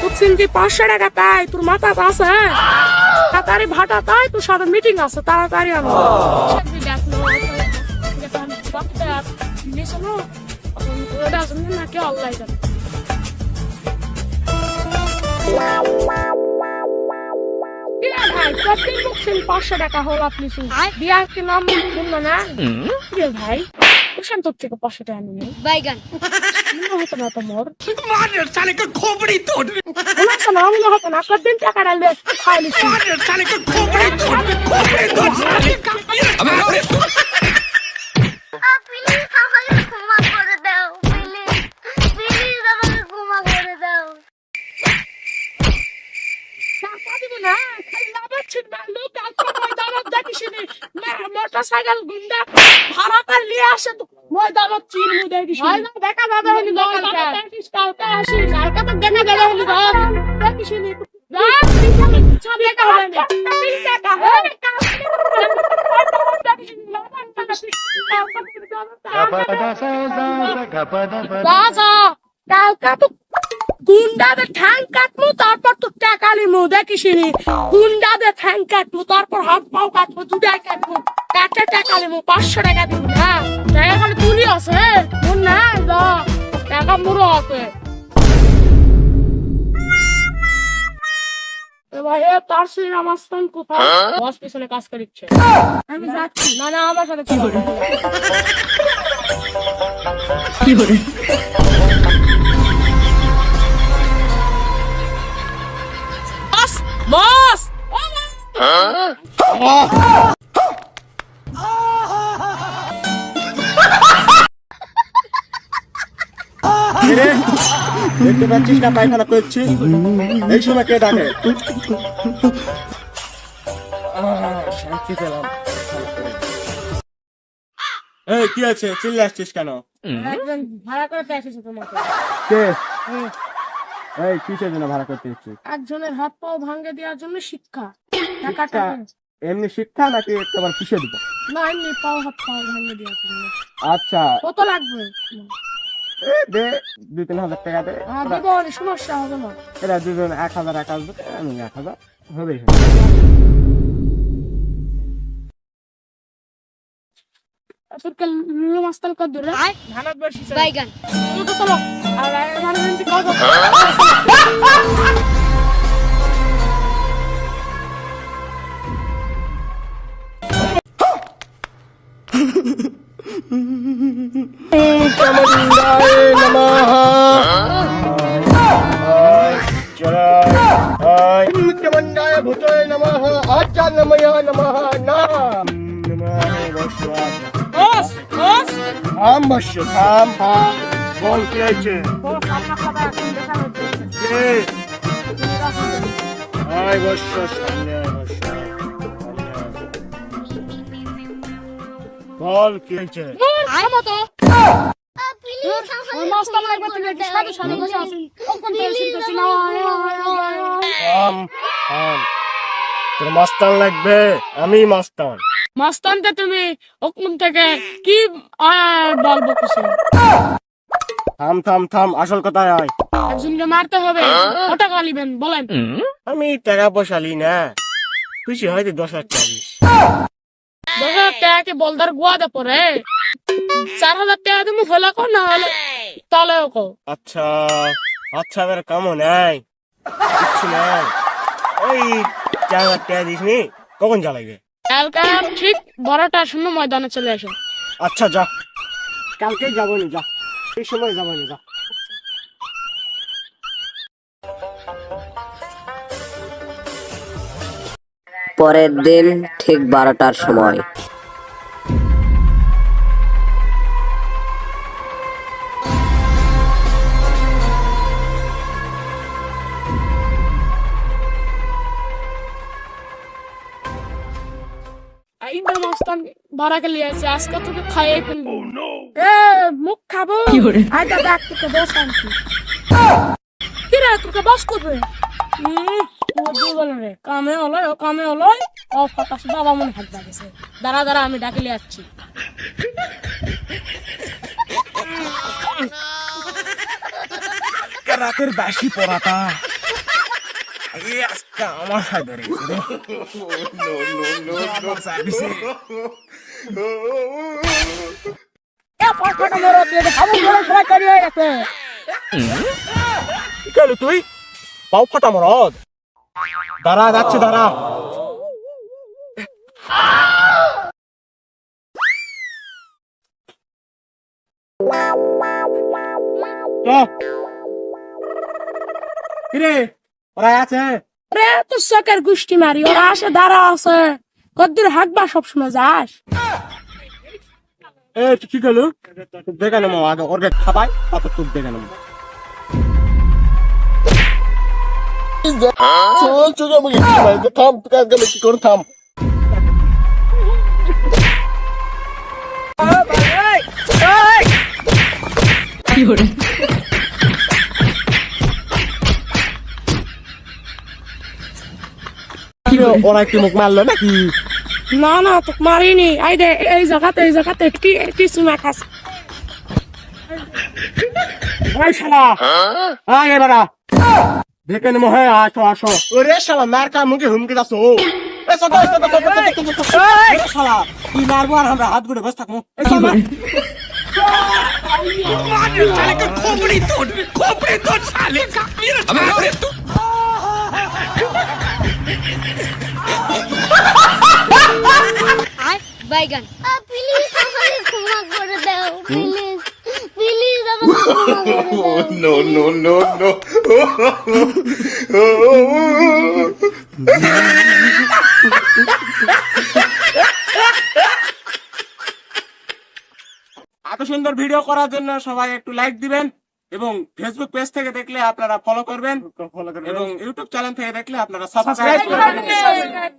বুঝছেন কি পাঁচশো টাকা তাই তোর মাথা আছে তাড়াতাড়ি ভাটা তাই তোর সাথে মিটিং আছে তাড়াতাড়ি আনো। পাঁচশো টাকা হল আপনি দিয়া কি নাম না ভাই? কুশান তোর থেকে বাইগান। মনে হতো না তোমার মনে হচ্ছে না মনে হতো না কতদিন টাকা ডালবে খাইলি প্লিজ আমাকে ক্ষমা করে দাও প্লিজ প্লিজ আমাকে ক্ষমা করে দাও। টাকা দিব না খালি লাভাচ্ছেন না লোক আলপা ময়দানত দেখিসনি না মোটর সাইকেল গুন্ডা ভাড়া করে নিয়ে আসে তো ময়দানত চির মু দেখিস দেখা যাবে হলি কালকে দেখিস কালকে আসিস কালকে তো দেখা যাবে হলি সব দেখা হবে না। গুন্ডাদের ঠ্যাং কাটবো তারপর তো টাকা নিমু দেখিসনি গুন্ডাদের ঠ্যাং কাটবো তারপর হাত পাও কাটবো দুটাই কাটবো কাটে টাকা নিমু পাঁচশো টাকা দিব হ্যাঁ টাকা আছে? মন না যা টাকা মুড়ো আছে। ভাই এ তার সেই আমার স্থান কোথায়? বস পিছনে কাজ করিচ্ছে আমি যাচ্ছি। না না আমার সাথে কি করে বস বস বস! দেখতে পাচ্ছিস না পায়খানা করছি এই সময় কে ডাকে? শান্তি পেলাম। এই কি আছে চিল্লে আসছিস কেন ভাড়া করে পেয়েছে তোমাকে কে? এই কিসের জন্য ভাড়া করতে একজনের হাত পাও ভাঙে দেওয়ার জন্য শিক্ষা। টাকা শিক্ষা? এমনি শিক্ষা নাকি একবার কিসে দিব না এমনি পাও হাত পাও ভাঙে দেওয়ার জন্য। আচ্ছা। কত লাগবে? দে দুই তিন হাজার টাকা দে। হ্যাঁ সমস্যা হবে না। এরা দুজন এক হাজার এক হাজার আমি এক হাজার হবে তোরকে লুলু মাস্তাল কর দূরে ধানত বেশি বাইগান। তো চলো। আর এমার্জেন্সি কল আচার্যময় নমঃ নাম নমঃ বৈষ্ণব বস বস থাম বস্য থাম থাম বল কি হয়েছে বস আপনার কথা এখন দেখা হচ্ছে কে আয় বস্য সামনে আয় বস্য বল কি হয়েছে থামো তো প্লিজ তোর মাস্তান লাগবে আমি মাস্তান। মাস্তানটা তুমি ওখান থেকে কি বলব কিছু থাম থাম থাম আসল কথায় আয়। একজনকে মারতে হবে কটা গালিবেন বলেন। আমি টাকা পয়সা লি না খুশি হয়তো দশ হাজার টাকা দিস। দশ হাজার টাকা কি বলদার গুয়াতে পড়ে চার হাজার টাকা তুমি হলে কো না হলে তাহলেও কো। আচ্ছা আচ্ছা এবার কামও নাই। কিচ্ছু নাই। ওই চার হাজার টাকা দিস নি কখন জ্বালাইবে কালকে ঠিক বারোটার সময় ময়দানে চলে আসো। আচ্ছা যা। কালকে যাব না যা। এই সময় যাব না যা। পরের দিন ঠিক বারোটার সময়। এইবার মাস্তান ভাড়া কে লিয়ে আসছে আজকে তোকে খাইয়ে ফেলব। এ মুখ খাব? দেখ তোকে বস আনছি। কি রে তোকে বস করবে? কামে হলয় ও কামে হলয়। ও ফটাস বাবা মনে হাত লাগেছে দাঁড়া দাঁড়া আমি ডাকে লিয়ে আসছি। রাতের বাসি পড়াটা। আজকে আমার সাথে ধরে রে? তুই পাও ফাটা মরদ দাঁড়া যাচ্ছে দাঁড়া কিরে ওরা আছে। রে তো চকের গুষ্টি মারি ওরা আসে দাঁড়া আছে। কদ্দুর হাঁকবা সবসময় যাস। এ তুই কি করলু? দেখে নেব আগে ওর খাবাই তারপর তুই দেখে নেব। চল চল আমি থাম কি করে থাম? ওরা কি মুখ মারলো নাকি? না না তো মারিনি। আই দে এই জায়গাতে এই জায়গাতে কি কিছু না খাস ওই শালা। আয় এবারা দেখে নেব হ্যাঁ আসো আসো। ওরে শালা মার কা মুখে হুমকি দাসো। শালা তুই মারবো আর আমরা হাত গুড়ে বসে থাকব? এ বাইগান। প্লিজ আমাকে ক্ষমা করে দাও প্লিজ প্লিজ আমাকে ক্ষমা করে দাও। এত সুন্দর ভিডিও করার জন্য সবাই একটু লাইক দিবেন। এবং ফেসবুক পেজ থেকে দেখলে আপনারা ফলো করবেন এবং ইউটিউব চ্যানেল থেকে দেখলে আপনারা সাবস্ক্রাইব করবেন।